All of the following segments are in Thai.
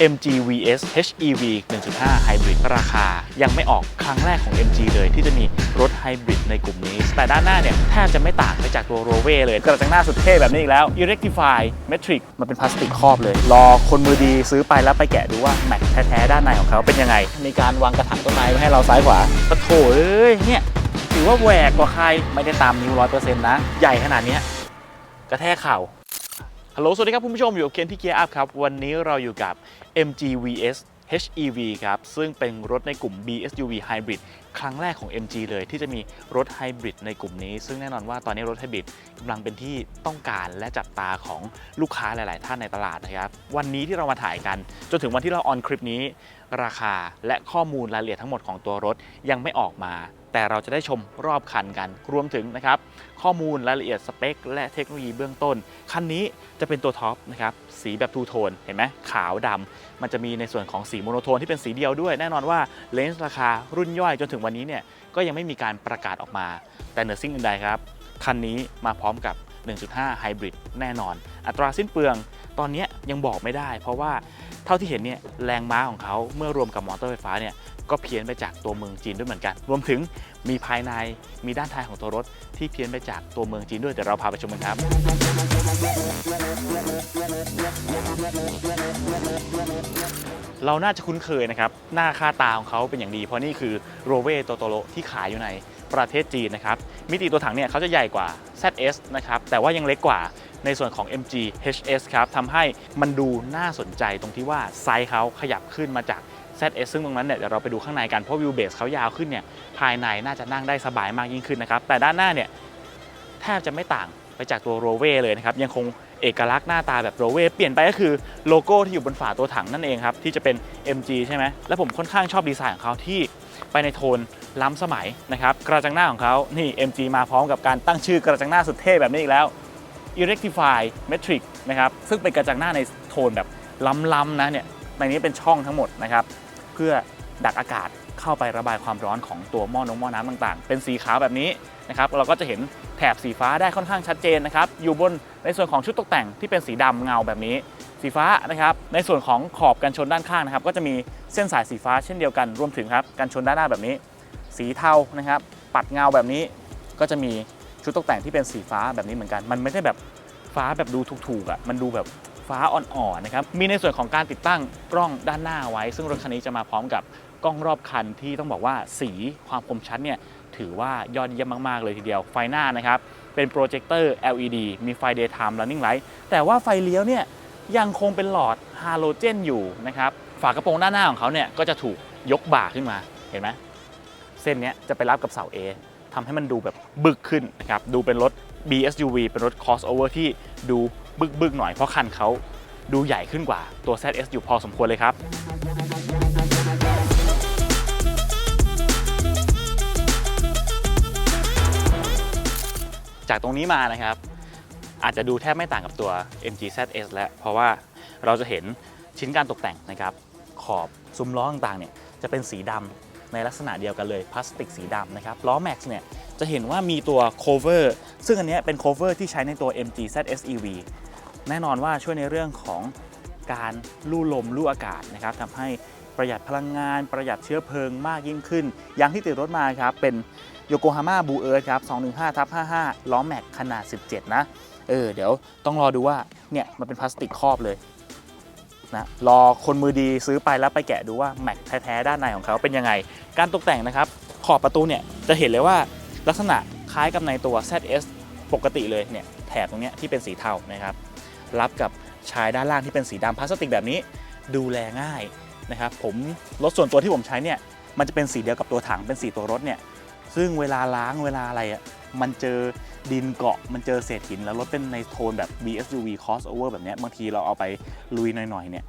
MG VS HEV 1.5 Hybrid ราคายังไม่ออกครั้งแรกของ MG เลยที่จะมีรถไฮบริดในกลุ่มนี้ แต่ด้านหน้าเนี่ยแทบจะไม่ต่างไปจากตัวโรเวเลยกระจังหน้าสุดเท่แบบนี้อีกแล้ว Electrify Metric มันเป็นพลาสติกครอบเลย รอคนมือดีซื้อไปแล้วไปแกะดูว่าแม็กแท้ๆด้านในของเขาเป็นยังไง มีการวางกระถางต้นไม้ไว้ให้เราซ้ายขวาปะโถเอ้ยเนี่ยถือว่าแหวกกว่าใครไม่ได้ตามนิ้วร้อยเปอร์เซ็นต์นะ ใหญ่ขนาดเนี้ยกระแทกเข่าฮัลโหลสวัสดีครับคุณผู้ชมอยู่กับเคนที่เกียร์อัพครับ วันนี้เราอยู่กับ MG VS HEV ครับ ซึ่งเป็นรถในกลุ่ม BSUV Hybrid ครั้งแรกของ MG เลยที่จะมีรถไฮบริดในกลุ่มนี้ ซึ่งแน่นอนว่าตอนนี้รถไฮบริดกำลังเป็นที่ต้องการและจับตาของลูกค้าหลาย ๆ ท่านในตลาดนะครับ วันนี้ที่เรามาถ่ายกัน จนถึงวันที่เราออนคลิปนี้ราคาและข้อมูลรายละเอียดทั้งหมดของตัวรถยังไม่ออกมา แต่เราจะได้ชมรอบคันกัน รวมถึงนะครับข้อมูลรายละเอียดสเปค และเทคโนโลยีเบื้องต้น คันนี้จะเป็นตัวท็อปนะครับสีแบบทูโทนเห็นไหมขาวดำมันจะมีในส่วนของสีโมโนโทนที่เป็นสีเดียวด้วย แน่นอนว่าเลนส์ราคารุ่นย่อยจนถึงวันนี้เนี่ยก็ยังไม่มีการประกาศออกมา แต่เหนือสิ่งอื่นใดครับคันนี้มาพร้อมกับ 1.5 ไฮบริดแน่นอน อัตราสิ้นเปลือง ตอนนี้ยังบอกไม่ได้ เพราะว่าเท่าที่เห็นเนี่ยแรงม้าของเขาเมื่อรวมกับมอเตอร์ไฟฟ้าเนี่ยก็เพี้ยนไปจากตัวเมืองจีนด้วยเหมือนกัน รวมถึงมีภายในมีด้านท้ายของตัวรถ ที่เพี้ยนไปจากตัวเมืองจีนด้วยเดี๋ยวเราพาไปชมกันครับ เราน่าจะคุ้นเคยนะครับ หน้าค่าตาของเขาเป็นอย่างดี เพราะนี่คือโรเวโตโตโรที่ขายอยู่ในประเทศจีนนะครับ มิติตัวถังเนี่ยเขาจะใหญ่กว่า ZS นะครับ แต่ว่ายังเล็กกว่า ในส่วนของ MG HS ครับทำให้มันดูน่าสนใจตรงที่ว่าไซส์เขาขยับขึ้นมาจาก ZS ซึ่งตรงนั้นเนี่ยเดี๋ยวเราไปดูข้างในกันเพราะวิวเบสเขายาวขึ้นเนี่ยภายในน่าจะนั่งได้สบายมากยิ่งขึ้นนะครับแต่ด้านหน้าเนี่ยแทบจะไม่ต่างไปจากตัวโรเวเลยนะครับยังคงเอกลักษณ์หน้าตาแบบโรเวเปลี่ยนไปก็คือโลโก้ที่อยู่บนฝาตัวถังนั่นเองครับที่จะเป็น MG ใช่ไหมและผมค่อนข้างชอบดีไซน์ของเขาที่ไปในโทนล้ำสมัยนะครับกระจังหน้าของเขานี่ MG มาพร้อมกับการตั้งชื่อกระจังหน้าสุดเท่แบบนี้อีกแล้ว Electrify Metric นะครับซึ่งเป็นกระจังหน้าในโทนแบบล้ำๆนะเนี่ยในนี้เป็นช่องทั้งหมดนะครับเพื่อดักอากาศเข้าไประบายความร้อนของตัวหม้อนงหม้อน้ำต่างๆ เป็นสีขาวแบบนี้นะครับเราก็จะเห็นแถบสีฟ้าได้ค่อนข้างชัดเจนนะครับอยู่บนในส่วนของชุดตกแต่งที่เป็นสีดำเงาแบบนี้ สีฟ้านะครับในส่วนของขอบกันชนด้านข้างนะครับก็จะมีเส้นสายสีฟ้าเช่นเดียวกันรวมถึงครับกันชนด้านหน้าแบบนี้ สีเทานะครับปัดเงาแบบนี้ก็จะมี ชุดตกแต่งที่เป็นสีฟ้าแบบนี้เหมือนกัน มันไม่ใช่แบบฟ้าแบบดูถูกๆอะมันดูแบบฟ้าอ่อนๆนะครับมีในส่วนของการติดตั้งกล้องด้านหน้าไว้ ซึ่งรถคันนี้จะมาพร้อมกับกล้องรอบคันที่ต้องบอกว่าสีความคมชัดเนี่ยถือว่ายอดเยี่ยมมาก ๆ เลยทีเดียว ไฟหน้านะครับ เป็นโปรเจคเตอร์ LED มีไฟ daytime running light แต่ว่าไฟเลี้ยวเนี่ยยังคงเป็นหลอดฮาโลเจนอยู่นะครับ ฝากระโปรงด้านหน้าของเขาเนี่ยก็จะถูกยกบ่าขึ้นมา เห็นไหม เส้นเนี้ยจะไปรับกับเสา A ทำให้มันดูแบบบึกขึ้นนะครับดูเป็นรถ BSUV เป็นรถ crossover ที่ดูบึกบึกๆหน่อยเพราะคันเขาดูใหญ่ขึ้นกว่าตัว ZS อยู่พอสมควรเลยครับจากตรงนี้มานะครับ อาจจะดูแทบไม่ต่างกับตัว MG ZS แล้วเพราะว่าเราจะเห็นชิ้นการตกแต่งนะครับ ขอบซุ้มล้อต่างๆเนี่ยจะเป็นสีดำ ในลักษณะเดียวกันเลยพลาสติกสีดำนะครับล้อ Max เนี่ยจะเห็นว่ามีตัว cover ซึ่งอันนี้เป็น cover ที่ใช้ในตัว MG ZS EV แน่นอนว่าช่วยในเรื่องของการลู่ลมลู่อากาศนะครับทำให้ประหยัดพลังงาน ประหยัดเชื้อเพลิงมากยิ่งขึ้น ยางที่ติดรถมาครับ เป็นโยโกฮาม่าบูเอิร์ครับ 215ทับ55 ล้อแม็กขนาด 17 นะ เออ เดี๋ยวต้องรอดูว่า เนี่ย มันเป็นพลาสติกครอบเลย นะรอคนมือดีซื้อไปแล้วไปแกะดูว่าแม็กแท้ๆด้านในของเขาเป็นยังไง การตกแต่งนะครับ ขอบประตูเนี่ยจะเห็นเลยว่าลักษณะคล้ายกับในตัว ZS ปกติเลยเนี่ยแถบตรงนี้ที่เป็นสีเทานะครับรับกับชายด้านล่างที่เป็นสีดำพลาสติกแบบนี้ดูแลง่ายนะครับผมรถส่วนตัวที่ผมใช้เนี่ยมันจะเป็นสีเดียวกับตัวถังเป็นสีตัวรถเนี่ยซึ่งเวลาล้างเวลาอะไรอะมันเจอ ดินเกาะมันเจอเศษหิน แล้วรถเป็นในโทนแบบ BSUV crossover แบบนี้บางทีเราเอาไปลุยหน่อยๆเนี่ย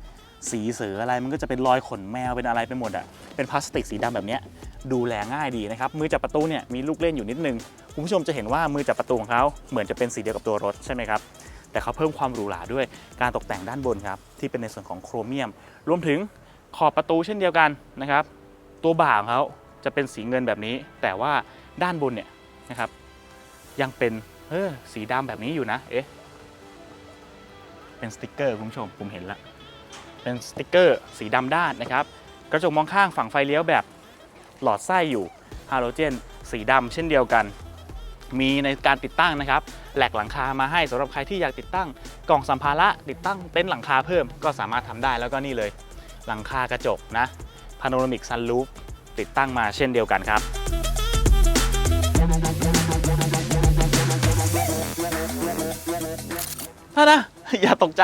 สีเสืออะไรมันก็จะเป็นรอยขนแมวเป็นอะไรไปหมดอะเป็นพลาสติกสีดำแบบนี้ดูแลง่ายดีนะครับมือจับประตูเนี่ยมีลูกเล่นอยู่นิดนึงคุณผู้ชมจะเห็นว่ามือจับประตูของเขาเหมือนจะเป็นสีเดียวกับตัวรถใช่ไหมครับแต่เขาเพิ่มความหรูหราด้วยการตกแต่งด้านบนครับที่เป็นในส่วนของโครเมียม รวมถึงขอบประตูเช่นเดียวกันนะครับ ตัวบ่าของเขาจะเป็นสีเงินแบบนี้ แต่ว่าด้านบนเนี่ยนะครับ ยังเป็นเออสีดำแบบนี้อยู่นะ เอ๊ะ เป็นสติกเกอร์คุณผู้ชมผมเห็นละ เป็นสติกเกอร์สีดำด้านนะครับ กระจกมองข้างฝั่งไฟเลี้ยวแบบหลอดไส้อยู่ฮาโลเจน สีดำเช่นเดียวกัน มีในการติดตั้งนะครับ แหลกหลังคามาให้สำหรับใครที่อยากติดตั้งกล่องสัมภาระติดตั้งเต็นท์หลังคาเพิ่มก็สามารถทำได้แล้วก็นี่เลย หลังคากระจกนะพาโนรามิกซันลูปติดตั้งมาเช่นเดียวกันครับ ถ้านะ อย่าตกใจ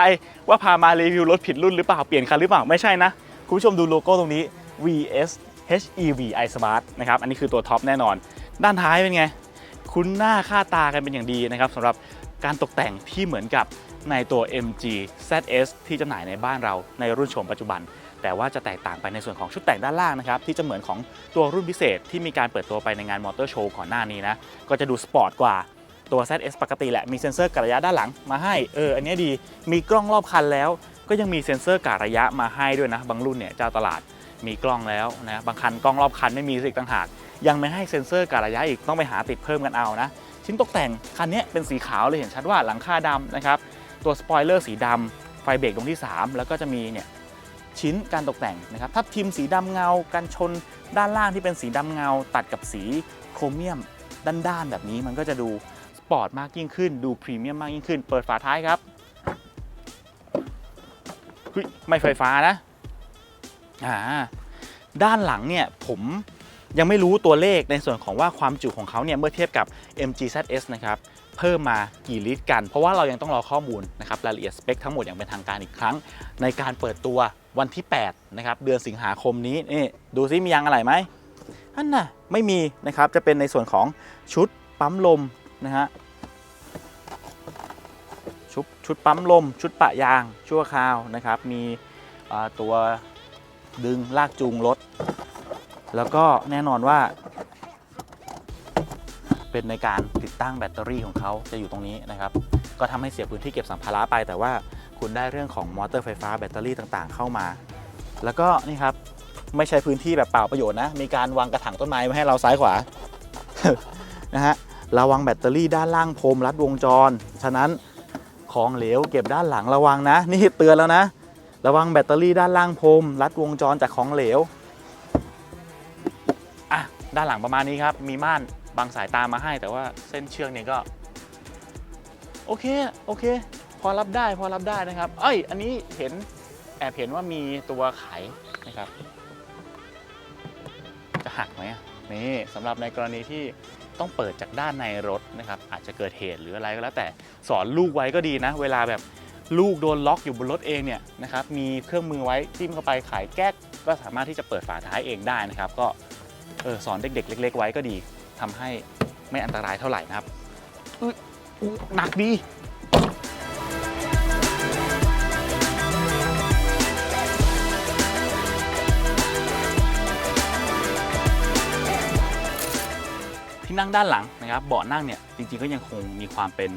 ว่าพามารีวิวรถผิดรุ่นหรือเปล่าเปลี่ยนคันหรือเปล่าไม่ใช่นะ คุณผู้ชมดูโลโก้ตรงนี้ VS HEV i Smart นะครับ อันนี้คือตัวท็อปแน่นอน ด้านท้ายเป็นไง คุ้นหน้าค่าตากันเป็นอย่างดีนะครับสำหรับการตกแต่งที่เหมือนกับในตัว MG ZS ที่จำหน่ายในบ้านเราในรุ่นโฉมปัจจุบัน แต่ว่าจะแตกต่างไปในส่วนของชุดแต่งด้านล่างนะครับ ที่จะเหมือนของตัวรุ่นพิเศษที่มีการเปิดตัวไปในงานมอเตอร์โชว์ก่อนหน้านี้นะ ก็จะดูสปอร์ตกว่า ตัว ZS ปกติแหละ มีเซ็นเซอร์กระยะด้านหลังมาให้ เออ อันนี้ดี มีกล้องรอบคันแล้ว ก็ยังมีเซ็นเซอร์กระยะมาให้ด้วยนะ บางรุ่นเนี่ยเจ้าตลาดมีกล้องแล้วนะ บางคันกล้องรอบคันไม่มีอีกต่างหาก ยังไม่ให้เซ็นเซอร์กระยะอีก ต้องไปหาติดเพิ่มกันเอานะ ชิ้นตกแต่งคันนี้เป็นสีขาวเลยเห็นชัดว่าหลังคาดำนะครับ ตัวสปอยเลอร์สีดำไฟเบรกตรงที่ 3 แล้วก็จะมีเนี่ยชิ้นการตกแต่งนะครับ ทับทิมสีดำเงา กันชนด้านล่างที่เป็นสีดำเงา ตัดกับสีโครเมียมด้านๆแบบนี้มันก็จะดู ปอร์ตมากยิ่งขึ้น ดูพรีเมียมมากยิ่งขึ้น เปิดฝาท้ายครับเฮ้ยไม่ไฟฟ้านะอ่าด้านหลังเนี่ยผมยังไม่รู้ตัวเลขในส่วนของว่าความจุของเขาเนี่ยเมื่อเทียบกับ MG ZS นะครับเพิ่มมากี่ลิตรกัน เพราะว่าเรายังต้องรอข้อมูลนะครับรายละเอียดสเปคทั้งหมดอย่างเป็นทางการอีกครั้ง ในการเปิดตัววันที่ 8 นะครับ เดือนสิงหาคมนี้นี่ดูซิมียางอะไรไหมอันน่ะไม่มีนะครับจะเป็นในส่วนของชุดปั๊มลม นะฮะชุดชุดปั๊มลม ชุดปะยางชั่วคราวนะครับ มีตัวดึงลากจูงรถ แล้วก็แน่นอนว่า เป็นในการติดตั้งแบตเตอรี่ของเขาจะอยู่ตรงนี้นะครับ ก็ทำให้เสียพื้นที่เก็บสัมภาระไป แต่ว่าคุณได้เรื่องของมอเตอร์ไฟฟ้าแบตเตอรี่ต่างๆ เข้ามา แล้วก็นี่ครับไม่ใช้พื้นที่แบบเปล่าประโยชน์นะ มีการวางกระถางต้นไม้ไว้ให้เราซ้ายขวา นะฮะ ระวังแบตเตอรี่ด้านล่างพรมรัดวงจร ฉะนั้นของเหลวเก็บด้านหลังระวังนะ นี่เตือนแล้วนะ ระวังแบตเตอรี่ด้านล่างพรมรัดวงจรจากของเหลวอะด้านหลังประมาณนี้ครับ มีม่านบังสายตามาให้ แต่ว่าเส้นเชือกเนี่ยก็ โอเคโอเค พอรับได้พอรับได้นะครับ เอ้ย อันนี้เห็นแอบเห็นว่ามีตัวไขนะครับ จะหักไหมนี่สำหรับในกรณีที่ ต้องเปิดจากด้านในรถนะครับอาจจะเกิดเหตุหรืออะไรก็แล้วแต่สอนลูกไว้ก็ดีนะ เวลาแบบลูกโดนล็อกอยู่บนรถเองเนี่ยนะครับมีเครื่องมือไว้จิ้มเข้าไปไขแก๊กก็สามารถที่จะเปิดฝาท้ายเองได้นะครับ ก็เออสอนเด็กๆ เล็ก ๆ ไว้ก็ดีทำให้ไม่อันตรายเท่าไหร่นะครับหนักดี ที่นั่งด้านหลังนะครับเบาะนั่งเนี่ยจริงๆก็ยังคงมีความเป็น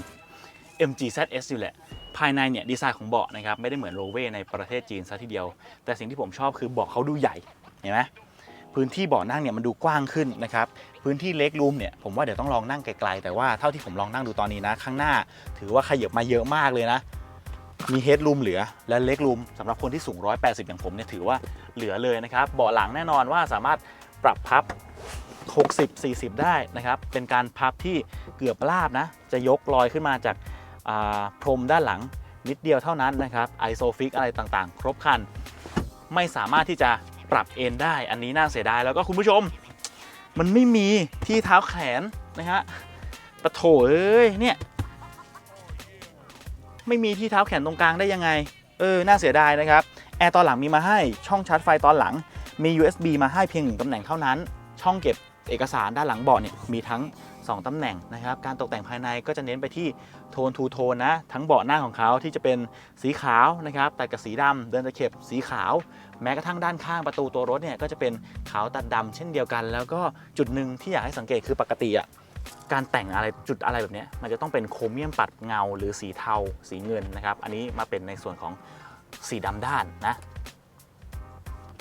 MG ZS อยู่แหละ ภายในเนี่ยดีไซน์ของเบาะนะครับไม่ได้เหมือนโรเวในประเทศจีนซะทีเดียว แต่สิ่งที่ผมชอบคือเบาะเขาดูใหญ่เห็นไหมพื้นที่เบาะนั่งเนี่ยมันดูกว้างขึ้นนะครับพื้นที่เล็กรูมเนี่ยผมว่าเดี๋ยวต้องลองนั่งไกลๆแต่ว่าเท่าที่ผมลองนั่งดูตอนนี้นะ ข้างหน้า ถือว่าขยับมาเยอะมากเลยนะ มีเฮดรูมเหลือและเล็กรูมสำหรับคนที่สูง 180 อย่างผมเนี่ยถือว่าเหลือเลยนะครับเบาะหลังแน่นอนว่าสามารถปรับพับ 60 40 ได้นะครับ เป็นการพับที่เกือบราบนะ จะยกลอยขึ้นมาจากาพรมด้านหลังนิดเดียวเท่านั้นนะครับไอโซฟิกอะไรต่างๆ ครบคัน ไม่สามารถที่จะปรับเอนได้ อันนี้น่าเสียดายแล้วก็คุณผู้ชม มันไม่มีที่เท้าแขนนะฮะปะโถเอ้ยเนี่ยไม่มีที่เท้าแขนตรงกลางได้ยังไง เออ น่าเสียดายนะครับ แอร์ตอนหลังมีมาให้ ช่องชาร์จไฟตอนหลัง มี USB มาให้เพียงหนึ่งตำแหน่งเท่านั้น ช่องเก็บ เอกสารด้านหลังเบาะเนี่ยมีทั้ง 2ตำแหน่งนะครับ การตกแต่งภายในก็จะเน้นไปที่โทนทูโทนนะ ทั้งเบาะหน้าของเขาที่จะเป็นสีขาวนะครับตัดกับสีดำเดินตะเข็บสีขาว แม้กระทั่งด้านข้างประตูตัวรถเนี่ยก็จะเป็นขาวตัดดำเช่นเดียวกัน แล้วก็จุดหนึ่งที่อยากให้สังเกตคือปกติอะการแต่งอะไรจุดอะไรแบบนี้มันจะต้องเป็นโครเมียมปัดเงาหรือสีเทาสีเงินนะครับ อันนี้มาเป็นในส่วนของสีดำด้านนะ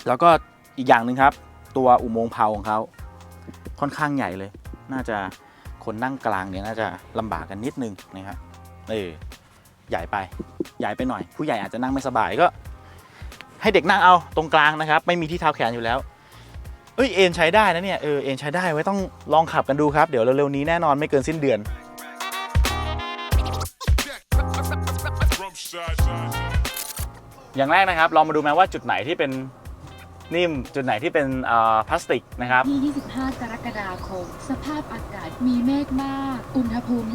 แล้วก็อีกอย่างหนึ่งครับ ตัวอุโมงค์เพาของเขา ค่อนข้างใหญ่เลย น่าจะคนนั่งกลางเนี่ยน่าจะลำบากกันนิดนึงนะครับเออใหญ่ไปใหญ่ไปหน่อย ผู้ใหญ่อาจจะนั่งไม่สบายก็ ให้เด็กนั่งเอาตรงกลางนะครับ ไม่มีที่เท้าแขนอยู่แล้วเอ้ยเอ็นใช้ได้นะเนี่ยเออเอ็นใช้ได้ไว้ต้องลองขับกันดูครับ เดี๋ยวเร็วๆนี้แน่นอนไม่เกินสิ้นเดือนอย่างแรกนะครับลองมาดูไหมว่าจุดไหนที่เป็น นิ่มจุดไหนที่เป็นเอ่อพลาสติกนะครับที่ 25 กรกฎาคม สภาพอากาศมีเมฆมาก อุณหภูมิ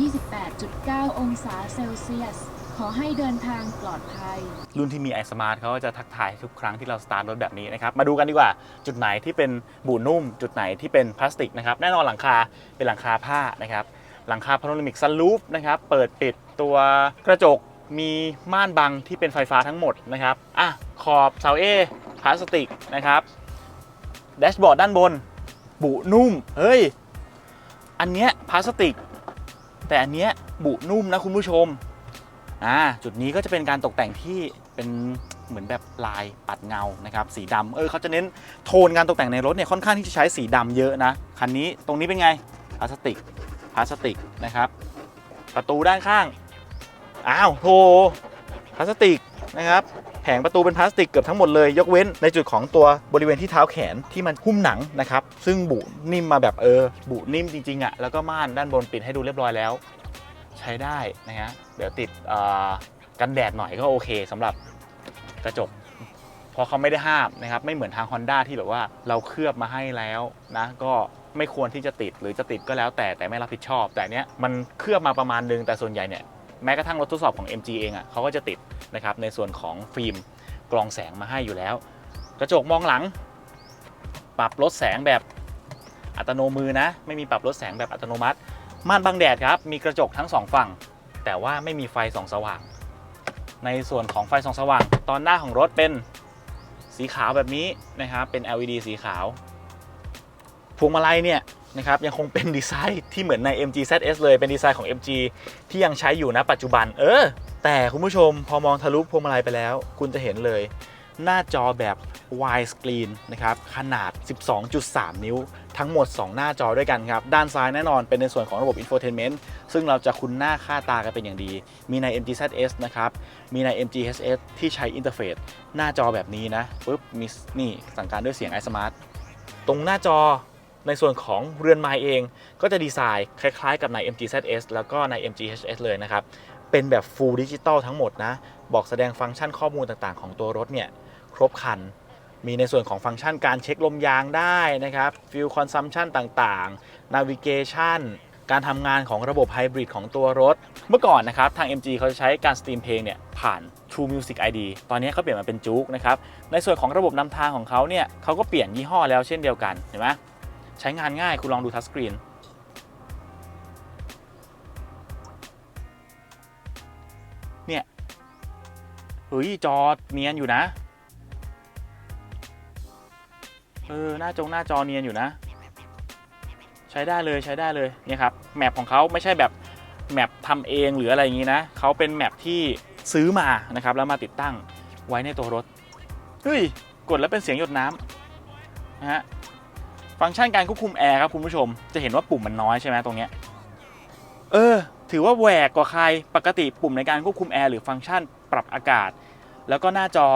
28.9 องศาเซลเซียส ขอให้เดินทางปลอดภัย รุ่นที่มี i Smart เขาก็จะทักทายทุกครั้งที่เราสตาร์ทรถแบบนี้นะครับ มาดูกันดีกว่าจุดไหนที่เป็นบูนุ่ม จุดไหนที่เป็นพลาสติกนะครับ แน่นอนหลังคาเป็นหลังคาผ้านะครับ หลังคาพาโนรามิกซันลูปนะครับ เปิดปิดตัวกระจกมีม่านบังที่เป็นไฟฟ้าทั้งหมดนะครับ อะ ขอบเสาเอ พลาสติกนะครับแดชบอร์ดด้านบน บุนุ่ม เฮ้ย อันเนี้ยพลาสติก แต่อันเนี้ยบุนุ่มนะคุณผู้ชมอ่าจุดนี้ก็จะเป็นการตกแต่งที่เป็นเหมือนแบบลายปัดเงานะครับสีดำเออเขาจะเน้นโทนการตกแต่งในรถเนี่ยค่อนข้างที่จะใช้สีดำเยอะนะคันนี้ตรงนี้เป็นไงพลาสติกพลาสติกนะครับ ประตูด้านข้าง อ้าวโธพลาสติกนะครับ แผงประตูเป็นพลาสติกเกือบทั้งหมดเลย ยกเว้นในจุดของตัวบริเวณที่เท้าแขนที่มันหุ้มหนังนะครับซึ่งบุนิ่มมาแบบเออ บุนิ่มจริงๆอะ่ะแล้วก็ม่านด้านบนปิดให้ดูเรียบร้อยแล้ว ใช้ได้นะฮะเดี๋ยวติดกันแดดหน่อยก็โอเคสำหรับกระจกเพราะเขาไม่ได้ห้ามนะครับไม่เหมือนทาง Honda ที่แบบว่าเราเคลือบมาให้แล้วนะก็ไม่ควรที่จะติดหรือจะติดก็แล้วแต่แต่ไม่รับผิดชอบ แต่เนี้ยมันเคลือบมาประมาณนึงแต่ส่วนใหญ่เนี่ย แม้กระทั่งรถทดสอบของ MG เองอะ่ะเขาก็จะติดนะครับในส่วนของฟิล์มกรองแสงมาให้อยู่แล้ว กระจกมองหลัง ปรับลดแสงแบบอัตโนมือนะ ไม่มีปรับลดแสงแบบอัตโนมัติ ม่านบังแดดครับ มีกระจกทั้งสองฝั่ง แต่ว่าไม่มีไฟส่องสว่าง ในส่วนของไฟส่องสว่าง ตอนหน้าของรถเป็นสีขาวแบบนี้นะครับเป็น LED สีขาวพวงมาลัยเนี่ย นะครับยังคงเป็นดีไซน์ที่เหมือนใน MG ZS เลยเป็นดีไซน์ของ MG ที่ยังใช้อยู่นะปัจจุบัน เออ แต่คุณผู้ชมพอมองทะลุพวงมาลัยไปแล้ว คุณจะเห็นเลย หน้าจอแบบ wide screen นะครับ ขนาด 12.3 นิ้ว ทั้งหมด 2 หน้าจอด้วยกันครับ ด้านซ้ายแน่นอนเป็นในส่วนของระบบ infotainment ซึ่งเราจะคุ้นหน้าค่าตากันเป็นอย่างดี มีใน MG ZS นะครับ มีใน MG HS ที่ใช้อินเทอร์เฟซหน้าจอแบบนี้นะปุ๊บมีนี่สั่งการด้วยเสียง iSmart ตรงหน้าจอ ในส่วนของเรือนไม้เองก็จะดีไซน์คล้ายๆกับใน MG ZS แล้วก็ใน MG HS เลยนะครับ เป็นแบบ full digital ทั้งหมดนะ บอกแสดงฟังก์ชันข้อมูลต่างๆ ของตัวรถเนี่ย ครบครัน มีในส่วนของฟังก์ชันการเช็คลมยางได้นะครับ fuel consumption ต่างๆ navigation การทำงานของระบบไฮบริดของตัวรถ เมื่อก่อนนะครับ ทาง MG เขาจะใช้การสตรีมเพลงเนี่ยผ่าน True Music ID ตอนนี้เขาเปลี่ยนมาเป็นจุกนะครับ ในส่วนของระบบนำทางของเขาเนี่ยเขาก็เปลี่ยนยี่ห้อแล้วเช่นเดียวกัน เห็นไหม ใช้งานง่ายคุณลองดูทัชสกรีนเนี่ยเฮ้ย จอเนียนอยู่นะเออหน้าจงหน้าจอเนียนอยู่นะ ใช้ได้เลยใช้ได้เลยเนี่ยครับแมปของเขาไม่ใช่แบบแมปทำเองหรืออะไรอย่างนี้นะเขาเป็นแมปที่ซื้อมานะครับแล้วมาติดตั้งไว้ในตัวรถเฮ้ยกดแล้วเป็นเสียงหยดน้ำนะฮะ ฟังก์ชันการควบคุมแอร์ครับคุณผู้ชม จะเห็นว่าปุ่มมันน้อยใช่ไหมตรงเนี้ยเออ ถือว่าแหวกกว่าใครปกติปุ่มในการควบคุมแอร์หรือฟังก์ชันปรับอากาศ แล้วก็หน้าจอ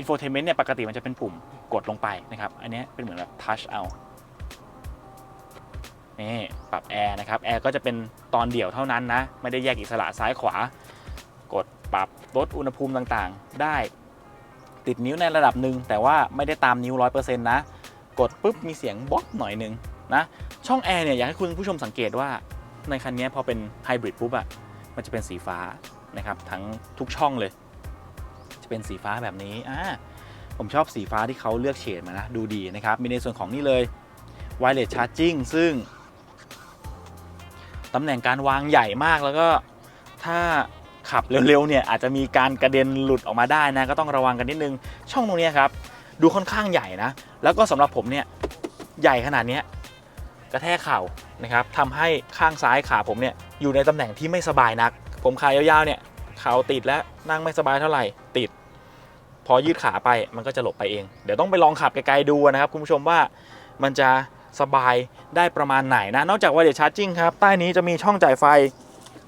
infotainment เนี่ยปกติมันจะเป็นปุ่มกดลงไปนะครับ อันเนี้ยเป็นเหมือนแบบทัชเอานี่ปรับแอร์นะครับแอร์ก็จะเป็นตอนเดี่ยวเท่านั้นนะ ไม่ได้แยกอิสระซ้ายขวา กดปรับลดอุณหภูมิต่างๆ ได้ ติดนิ้วในระดับหนึ่งแต่ว่าไม่ได้ตามนิ้ว 100%นะ กดปุ๊บมีเสียงบ๊อบหน่อยนึงนะช่องแอร์เนี่ยอยากให้คุณผู้ชมสังเกตว่าในคันนี้พอเป็นไฮบริดปุ๊บอะมันจะเป็นสีฟ้านะครับทั้งทุกช่องเลย จะเป็นสีฟ้าแบบนี้อ่าผมชอบสีฟ้าที่เขาเลือกเฉดมานะ ดูดีนะครับ มีในส่วนของนี่เลย wireless charging ซึ่งตำแหน่งการวางใหญ่มากแล้วก็ถ้าขับเร็วๆเนี่ยอาจจะมีการกระเด็นหลุดออกมาได้นะ ก็ต้องระวังกันนิดนึง ช่องตรงนี้ครับ ดูค่อนข้างใหญ่นะ แล้วก็สำหรับผมเนี่ยใหญ่ขนาดนี้กระแทกเข่านะครับทำให้ข้างซ้ายขาผมเนี่ยอยู่ในตำแหน่งที่ไม่สบายนัก ผมขายาวๆเนี่ยเข่าติดแล้วนั่งไม่สบายเท่าไหร่ติด พอยืดขาไปมันก็จะหลบไปเอง เดี๋ยวต้องไปลองขับไกลๆดูนะครับคุณผู้ชมว่ามันจะสบายได้ประมาณไหนนะ นอกจากว่าเดี๋ยวชาร์จิ่งครับใต้นี้จะมีช่องจ่ายไฟ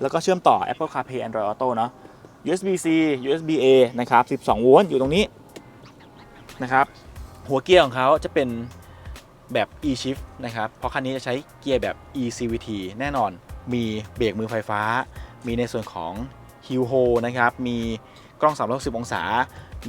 แล้วก็เชื่อมต่อ Apple CarPlay Android Auto เนาะ USB C USB A นะครับ 12 โวลต์อยู่ตรงนี้ นะครับ หัวเกียร์ของเขาจะเป็นแบบ e shift นะครับ เพราะคันนี้จะใช้เกียร์แบบ e CVT แน่นอนมีเบรกมือไฟฟ้า มีในส่วนของ hill hold นะครับ มีกล้อง 360 องศา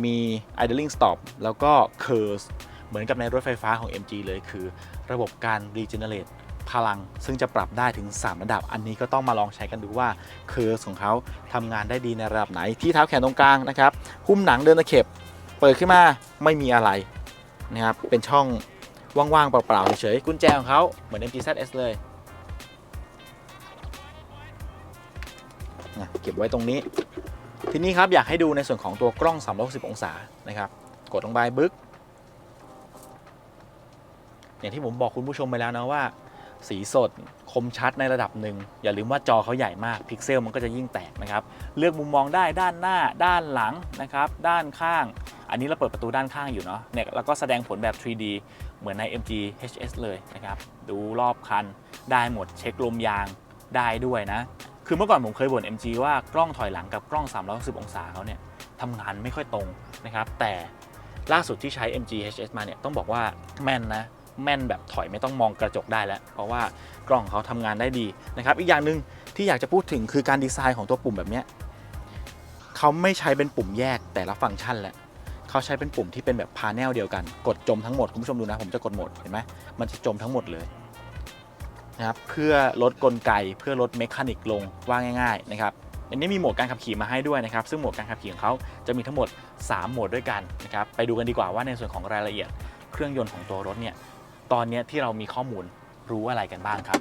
มี idling stop แล้วก็ curve เหมือนกับในรถไฟฟ้าของ MG เลยคือ ระบบการ regenerate พลัง ซึ่งจะปรับได้ถึง 3 ระดับ อันนี้ก็ต้องมาลองใช้กันดูว่า curve ของเขาทำงานได้ดีในระดับไหน ที่เท้าแขนตรงกลางนะครับ หุ้มหนังเดินตะเข็บ เปิดขึ้นมาไม่มีอะไรนะครับเป็นช่องว่างๆเปล่าๆเฉยๆกุญแจของเขาเหมือน MG ZS เลยนะเก็บไว้ตรงนี้ ทีนี้ครับอยากให้ดูในส่วนของตัวกล้อง 360 องศานะครับ กดลงไปบึ๊กอย่างที่ผมบอกคุณผู้ชมไปแล้วนะว่า สีสดคมชัดในระดับหนึ่ง อย่าลืมว่าจอเขาใหญ่มาก พิกเซลมันก็จะยิ่งแตกนะครับ เลือกมุมมองได้ด้านหน้าด้านหลังนะครับ ด้านข้าง อันนี้เราเปิดประตูด้านข้างอยู่เนาะเนี่ยแล้วก็แสดงผลแบบ 3D เหมือนใน MG HS เลยนะครับ ดูรอบคันได้หมดเช็คลมยางได้ด้วยนะ คือเมื่อก่อนผมเคยบ่น MG ว่ากล้องถอยหลังกับกล้อง 360 องศาเขาเนี่ยทำงานไม่ค่อยตรงนะครับ แต่ล่าสุดที่ใช้ MG HS มาเนี่ยต้องบอกว่าแม่นนะแม่นแบบถอยไม่ต้องมองกระจกได้แล้ว เพราะว่ากล้องเขาทำงานได้ดีนะครับ อีกอย่างหนึ่งที่อยากจะพูดถึงคือการดีไซน์ของตัวปุ่มแบบเนี้ยเขาไม่ใช้เป็นปุ่มแยกแต่ละฟังก์ชันแหละ เขาใช้เป็นปุ่มที่เป็นแบบพาแนลเดียวกัน กดจมทั้งหมด คุณผู้ชมดูนะ ผมจะกดหมด เห็นไหมมันจะจมทั้งหมดเลยนะครับ เพื่อลดกลไก เพื่อลดเมคานิกลงว่าง่าย ๆ นะครับอันนี้มีโหมดการขับขี่มาให้ด้วยนะครับ ซึ่งโหมดการขับขี่ของเขาจะมีทั้งหมด 3 โหมดด้วยกันนะครับ ไปดูกันดีกว่าว่าในส่วนของรายละเอียด เครื่องยนต์ของตัวรถเนี่ย ตอนนี้ที่เรามีข้อมูลรู้อะไรกันบ้างครับ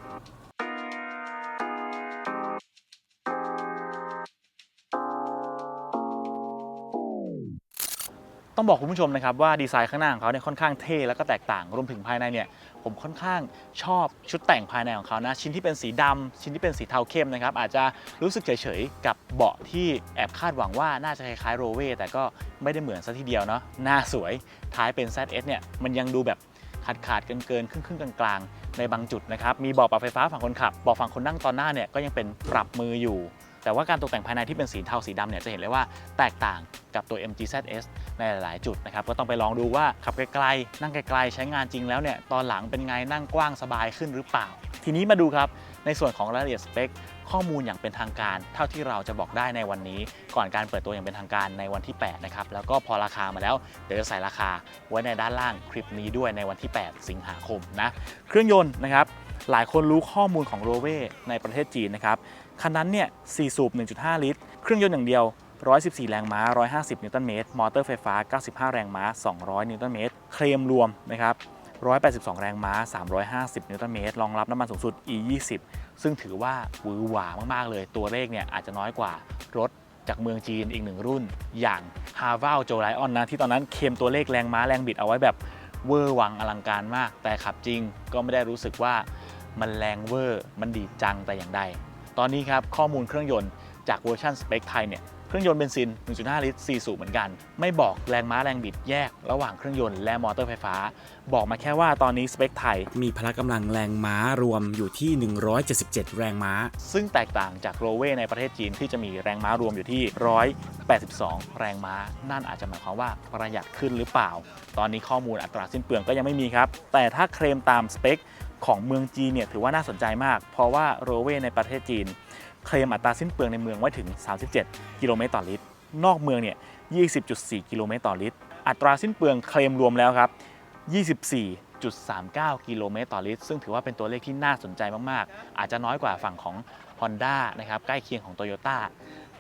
ต้องบอกคุณผู้ชมนะครับว่าดีไซน์ข้างหน้าของเขาเนี่ยค่อนข้างเท่แล้วก็แตกต่างรวมถึงภายในเนี่ยผมค่อนข้างชอบชุดแต่งภายในของเขานะชิ้นที่เป็นสีดำชิ้นที่เป็นสีเทาเข้มนะครับอาจจะรู้สึกเฉยๆ กับเบาะที่แอบคาดหวังว่าน่าจะคล้ายๆโรเวแต่ก็ไม่ได้เหมือนซะทีเดียวเนาะหน้าสวยท้ายเป็น ZS เนี่ยมันยังดูแบบขาดขาดเกินเกินครึ่งครึ่งๆกลางๆ ในบางจุดนะครับมีเบาะปรับไฟฟ้าฝั่งคนขับเบาะฝั่งคนนั่งตอนหน้าเนี่ยก็ยังเป็นปรับมืออยู่ แต่ว่าการตกแต่งภายในที่เป็นสีเทาสีดำเนี่ยจะเห็นเลยว่าแตกต่างกับตัว MG ZS ในหลาย ๆ จุดนะครับก็ต้องไปลองดูว่าขับไกล ๆ นั่งไกล ๆ ใช้งานจริงแล้วเนี่ยตอนหลังเป็นไงนั่งกว้างสบายขึ้นหรือเปล่า ทีนี้มาดูครับในส่วนของรายละเอียดสเปคข้อมูลอย่างเป็นทางการ เท่าที่เราจะบอกได้ในวันนี้ ก่อนการเปิดตัวอย่างเป็นทางการในวันที่ 8 นะครับ แล้วก็พอราคามาแล้ว เดี๋ยวจะใส่ราคาไว้ในด้านล่างคลิปนี้ด้วยในวันที่ 8 สิงหาคมนะ เครื่องยนต์นะครับ หลายคนรู้ข้อมูลของโรเวในประเทศจีนนะครับ คันนั้นเนี่ย 4 สูบ 1.5 ลิตร เครื่องยนต์อย่างเดียว 114 แรงม้า 150 นิวตันเมตร มอเตอร์ไฟฟ้า 95 แรงม้า 200 นิวตันเมตร เคลมรวมนะครับ 182 แรงม้า 350 นิวตันเมตร รองรับน้ำมันสูงสุด E20 ซึ่งถือว่าหวือหวามาก ๆ เลย ตัวเลขเนี่ยอาจจะน้อยกว่ารถจากเมืองจีนอีกหนึ่งรุ่น อย่าง h a v a l โจไลออนนะ ที่ตอนนั้นเคมตัวเลขแรงม้าแรงบิดเอาไว้แบบเวอร์วังอลังการมาก แต่ขับจริงก็ไม่ได้รู้สึกว่ามันแรงเวอร์ มันดีจังแต่อย่างใด ตอนนี้ครับข้อมูลเครื่องยนต์จากเวอร์ชันสเปคไทยเนี่ย เครื่องยนต์เบนซิน 1.5 ลิตร 4 สูบเหมือนกัน ไม่บอกแรงม้าแรงบิดแยกระหว่างเครื่องยนต์และมอเตอร์ไฟฟ้า บอกมาแค่ว่าตอนนี้สเปคไทย มีพละกำลังแรงม้ารวมอยู่ที่ 177 แรงม้า ซึ่งแตกต่างจากโรเวในประเทศจีนที่จะมีแรงม้ารวมอยู่ที่ 182 แรงม้า นั่นอาจจะหมายความว่าประหยัดขึ้นหรือเปล่า ตอนนี้ข้อมูลอัตราสิ้นเปลืองก็ยังไม่มีครับ แต่ถ้าเคลมตามสเปคของเมืองจีนเนี่ยถือว่าน่าสนใจมาก เพราะว่าโรเวในประเทศจีน เคลมอัตราสิ้นเปลืองในเมืองไว้ถึง 37 กิโลเมตรต่อลิตร นอกเมืองเนี่ย 20.4 กิโลเมตรต่อลิตร อัตราสิ้นเปลืองเคลมรวมแล้วครับ 24.39 กิโลเมตรต่อลิตร ซึ่งถือว่าเป็นตัวเลขที่น่าสนใจมากๆ อาจจะน้อยกว่าฝั่งของ Honda นะครับ ใกล้เคียงของ Toyota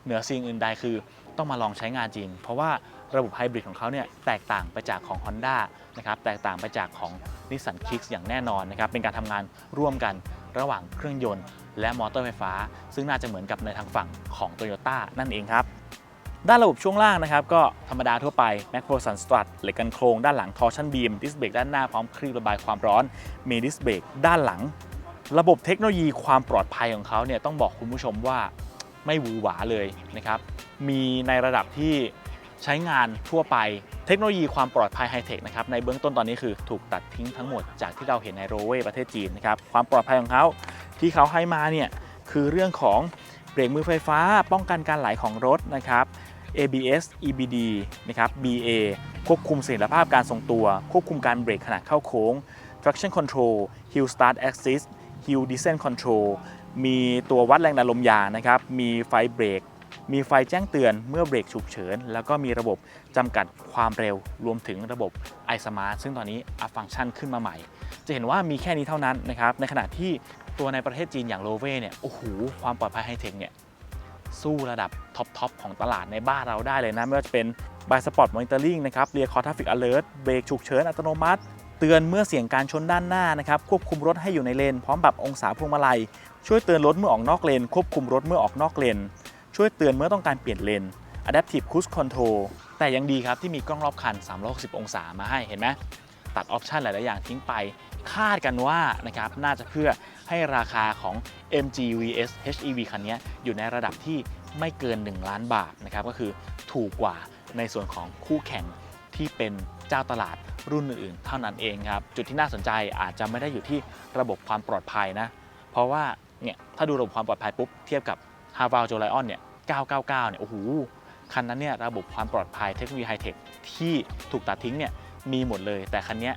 เหนือสิ่งอื่นใดคือต้องมาลองใช้งานจริง เพราะว่าระบบไฮบริดของเขาเนี่ยแตกต่างไปจากของ Honda นะครับ แตกต่างไปจากของ Nissan Kicks อย่างแน่นอนนะครับ เป็นการทำงานร่วมกันระหว่างเครื่องยนต์ และมอเตอร์ไฟฟ้า ซึ่งน่าจะเหมือนกับในทางฝั่งของ Toyota นั่นเองครับ ด้านระบบช่วงล่างนะครับ ก็ธรรมดาทั่วไป m a c p h o s u n Strut เหล็กกันโครงด้านหลัง Torsion Beam ดิสเบรกด้านหน้าพร้อมคลีประบายความร้อน มีดิสเบรกด้านหลัง ระบบเทคโนโลยีความปลอดภัยของเขาเนี่ยต้องบอกคุณผู้ชมว่าไม่หวือหวาเลยนะครับ มีในระดับที่ใช้งานทั่วไปเทคโนโลยีความปลอดภัยไฮเทคนะครับในเบื้องต้นตอนนี้คือถูกตัดทิ้งทั้งหมดจากที่เราเห็นในโรเวประเทศจีนนะครับความปลอดภัยของเขา ที่เขาให้มาเนี่ยคือเรื่องของเบรกมือไฟฟ้า ป้องกันการไหลของรถนะครับ ABS EBD นะครับ BA ควบคุมเสถียรภาพการทรงตัว ควบคุมการเบรกขณะเข้าโค้ง traction control hill start assist hill descent control มีตัววัดแรงดันลมยางนะครับ มีไฟเบรก มีไฟแจ้งเตือนเมื่อเบรกฉุกเฉิน แล้วก็มีระบบจำกัดความเร็ว รวมถึงระบบ iSmart ซึ่งตอนนี้อัพฟังก์ชันขึ้นมาใหม่ จะเห็นว่ามีแค่นี้เท่านั้นนะครับ ในขณะที่ ตัวในประเทศจีนอย่างโลเว่เนี่ยโอ้โหความปลอดภัยไฮเทคเนี่ยสู้ระดับท็อปทอปของตลาดในบ้านเราได้เลยนะ ไม่ว่าจะเป็น by Spot Monitoring นะครับ Rear Car Traffic Alert เบรกฉุกเฉินอัตโนมัติ เตือนเมื่อเสี่ยงการชนด้านหน้านะครับควบคุมรถให้อยู่ในเลน พร้อมปรับองศาพวงมาลัย ช่วยเตือนรถเมื่อออกนอกเลน ควบคุมรถเมื่อออกนอกเลน ช่วยเตือนเมื่อต้องการเปลี่ยนเลน Adaptive Cruise Control แต่ยังดีครับที่มีกล้องรอบคัน 360 องศามาให้เห็นไหมตัดออปชันหลาย ๆ อย่างทิ้งไป คาดกันว่านะครับน่าจะเพื่อ ให้ราคาของ MG VS HEV คันนี้อยู่ในระดับที่ไม่เกิน 1 ล้านบาทนะครับก็คือถูกกว่าในส่วนของคู่แข่งที่เป็นเจ้าตลาดรุ่นอื่นๆ เท่านั้นเองครับจุดที่น่าสนใจอาจจะไม่ได้อยู่ที่ระบบความปลอดภัยนะ เพราะว่าเนี่ยถ้าดูระบบความปลอดภัยปุ๊บเทียบกับ h a v a l j o l i o n เนี่ย 999 เนี่ยโอ้โหคันนั้นเนี่ยระบบความปลอดภัยเทคโนโลยีไฮเทคที่ถูกตัดทิ้งเนี่ยมีหมดเลย แต่คันนี้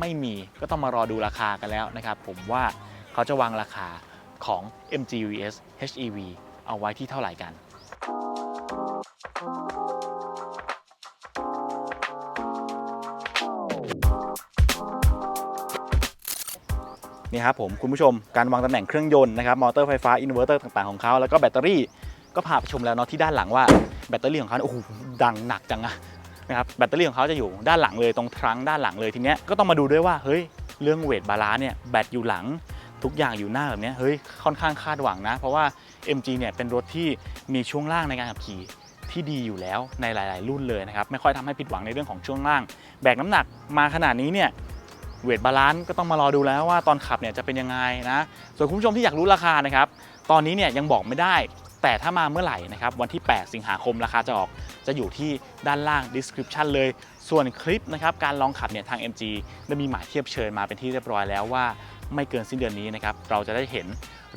ไม่มีก็ต้องมารอดูราคากันแล้วนะครับ ผมว่า เขาจะวางราคาของ MG VS HEV เอาไว้ที่เท่าไหร่กัน นี่ครับผมคุณผู้ชมการวางตำแหน่งเครื่องยนต์นะครับ มอเตอร์ไฟฟ้า อินเวอร์เตอร์ต่างๆของเขาแล้วก็แบตเตอรี่ก็พาไปชมแล้วเนาะที่ด้านหลังว่าแบตเตอรี่ของเขาโอ้โหดังหนักจังอะนะครับแบตเตอรี่ของเขาจะอยู่ด้านหลังเลยตรงทรังด้านหลังเลยทีเนี้ยก็ต้องมาดูด้วยว่าเฮ้ยเรื่องเวทบาลานซ์เนี่ยแบตอยู่หลัง ทุกอย่างอยู่หน้าแบบนี้เฮ้ยค่อนข้างคาดหวังนะ เพราะว่า MG เนี่ยเป็นรถที่มีช่วงล่างในการขับขี่ที่ดีอยู่แล้วในหลาย ๆ รุ่นเลยนะครับ ไม่ค่อยทำให้ผิดหวังในเรื่องของช่วงล่าง แบกน้ำหนักมาขนาดนี้เนี่ยเวทบาลานซ์ก็ต้องมารอดูแล้วว่าตอนขับเนี่ยจะเป็นยังไงนะ ส่วนคุณผู้ชมที่อยากรู้ราคานะครับ ตอนนี้เนี่ยยังบอกไม่ได้ แต่ถ้ามาเมื่อไหร่นะครับวันที่ 8 สิงหาคมราคาจะออก จะอยู่ที่ด้านล่าง description เลย ส่วนคลิปนะครับการลองขับเนี่ยทาง MG ได้มีหมายเทียบเชิญมาเป็นที่เรียบร้อยแล้วว่า ไม่เกินสิ้นเดือนนี้นะครับเราจะได้เห็น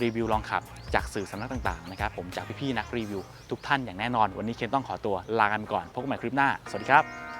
รีวิวลองขับจากสื่อสำนักต่างๆนะครับผมจากพี่ๆนักรีวิวทุกท่านอย่างแน่นอน วันนี้เคนต้องขอตัวลากันก่อนพบกันใหม่คลิปหน้า สวัสดีครับ